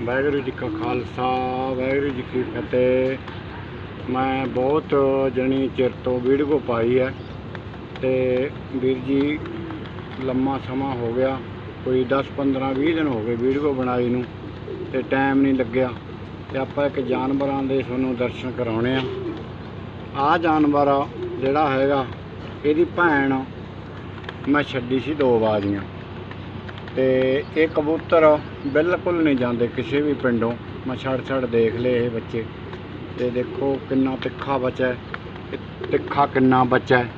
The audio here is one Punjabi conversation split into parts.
ਵਾਹਿਗੁਰੂ ਜੀ ਕਾ ਖਾਲਸਾ, ਵਾਹਿਗੁਰੂ ਜੀ ਕੀ ਫਤਿਹ। ਮੈਂ ਬਹੁਤ ਜਣੀ ਚਿਰ ਤੋਂ ਵੀਡੀਓ ਪਾਈ ਹੈ ਤੇ ਵੀਰ ਜੀ ਲੰਮਾ ਸਮਾਂ ਹੋ ਗਿਆ, ਕੋਈ 10 15 20 ਦਿਨ ਹੋ ਗਏ ਵੀਡੀਓ ਬਣਾਈ ਨੂੰ ਤੇ ਟਾਈਮ ਨਹੀਂ ਲੱਗਿਆ ਤੇ ਆਪਾਂ ਇੱਕ ਜਾਨਵਰਾਂ ਦੇ ਤੁਹਾਨੂੰ ਦਰਸ਼ਨ ਕਰਾਉਣੇ ਆ। ਆਹ ਜਾਨਵਰ ਜਿਹੜਾ ਹੈਗਾ, ਇਹਦੀ ਭੈਣ ਮੈਂ ਛੱਡੀ ਸੀ ਦੋ ਬਾਜ਼ੀਆਂ ਤੇ ਇਹ ਕਬੂਤਰ ਬਿਲਕੁਲ ਨਹੀਂ ਜਾਂਦੇ ਕਿਸੇ ਵੀ ਪਿੰਡੋਂ। ਮੈਂ ਛੜ ਛੜ ਦੇਖ ਲਏ ਇਹ ਬੱਚੇ। ਤੇ ਦੇਖੋ ਕਿੰਨਾ ਤਿੱਖਾ ਬੱਚਾ ਤਿੱਖਾ ਕਿੰਨਾ ਬੱਚਾ ਹੈ।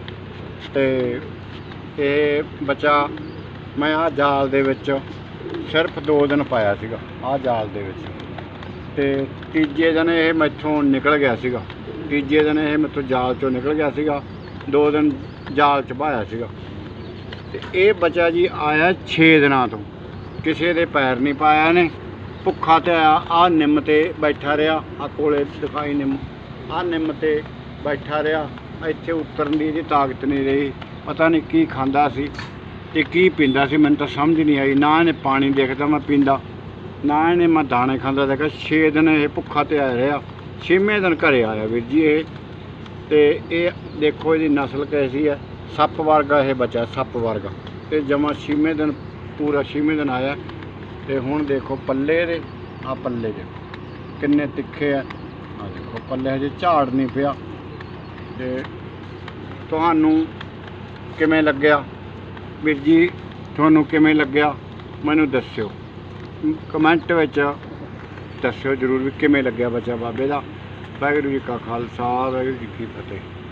ਤੇ ਇਹ ਬੱਚਾ ਮੈਂ ਆਹ ਜਾਲ ਦੇ ਵਿੱਚ ਸਿਰਫ 2 ਦਿਨ ਪਾਇਆ ਸੀਗਾ, ਆਹ ਜਾਲ ਦੇ ਵਿੱਚ। ਤੇ ਤੀਜੇ ਦਿਨ ਇਹ ਮੈਥੋਂ ਨਿਕਲ ਗਿਆ ਸੀਗਾ। ਤੀਜੇ ਦਿਨ ਇਹ ਮੈਥੋਂ ਜਾਲ ਚੋਂ ਨਿਕਲ ਗਿਆ ਸੀਗਾ। 2 ਦਿਨ ਜਾਲ ਚ ਪਾਇਆ ਸੀਗਾ। ਤੇ ਇਹ ਬੱਚਾ ਜੀ ਆਇਆ 6 ਦਿਨਾਂ ਤੋਂ। ਕਿਸੇ ਦੇ ਪੈਰ ਨਹੀਂ ਪਾਇਆ ਨੇ ਭੁੱਖਾ ਤੇ ਆਇਆ ਆ ਨਿੰਮ ਤੇ ਬੈਠਾ ਰਿਹਾ। ਆ ਕੋਲੇ ਦਿਖਾਈ ਨਿੰਮ। ਆ ਨਿੰਮ ਤੇ ਬੈਠਾ ਰਿਹਾ। ਇੱਥੇ ਉਤਰਨ ਦੀ ਇਹਦੀ ਤਾਕਤ ਨਹੀਂ ਰਹੀ। ਪਤਾ ਨਹੀਂ ਕੀ ਖਾਂਦਾ ਸੀ ਤੇ ਕੀ ਪੀਂਦਾ ਸੀ, ਮੈਨੂੰ ਤਾਂ ਸਮਝ ਨਹੀਂ ਆਈ। ਨਾ ਇਹਨੇ ਪਾਣੀ ਦੇਖਦਾ ਮੈਂ ਪੀਂਦਾ। ਨਾ ਇਹਨੇ ਮੈਂ ਦਾਣੇ ਖਾਂਦਾ ਦੇਖਿਆ। 6 ਦਿਨ ਇਹ ਭੁੱਖਾ ਤੇ ਆਇਆ ਰਿਹਾ। ਛੇਵੇਂ ਦਿਨ ਘਰੇ ਆਇਆ ਵੀਰ ਜੀ ਇਹ। ਤੇ ਇਹ ਦੇਖੋ ਇਹਦੀ ਨਸਲ ਕੈਸੀ ਹੈ। ਸੱਪ ਵਰਗਾ ਇਹ ਬੱਚਾ ਸੱਪ ਵਰਗਾ। ਤੇ ਜਮਾ ਛੇਵੇਂ ਦਿਨ, ਪੂਰਾ ਛੇਵੇਂ ਦਿਨ ਆਇਆ। ਤੇ ਹੁਣ ਦੇਖੋ ਪੱਲੇ ਦੇ ਆ ਪੱਲੇ ਦੇ। ਕਿੰਨੇ ਤਿੱਖੇ ਆ। ਆ ਦੇਖੋ, ਪੱਲੇ ਹਜੇ ਝਾੜ ਨਹੀਂ ਪਿਆ। ਤੇ ਤੁਹਾਨੂੰ ਕਿਵੇਂ ਲੱਗਿਆ? ਵੀਰ ਜੀ, ਤੁਹਾਨੂੰ ਕਿਵੇਂ ਲੱਗਿਆ? ਮੈਨੂੰ ਦੱਸਿਓ। ਕਮੈਂਟ ਵਿੱਚ ਦੱਸਿਓ ਜਰੂਰ ਵੀ ਕਿਵੇਂ ਲੱਗਿਆ ਬੱਚਾ ਬਾਬੇ ਦਾ। ਵਾਹਿਗੁਰੂ ਜੀ ਕਾ ਖਾਲਸਾ, ਵਾਹਿਗੁਰੂ ਜੀ ਕੀ ਫਤਿਹ।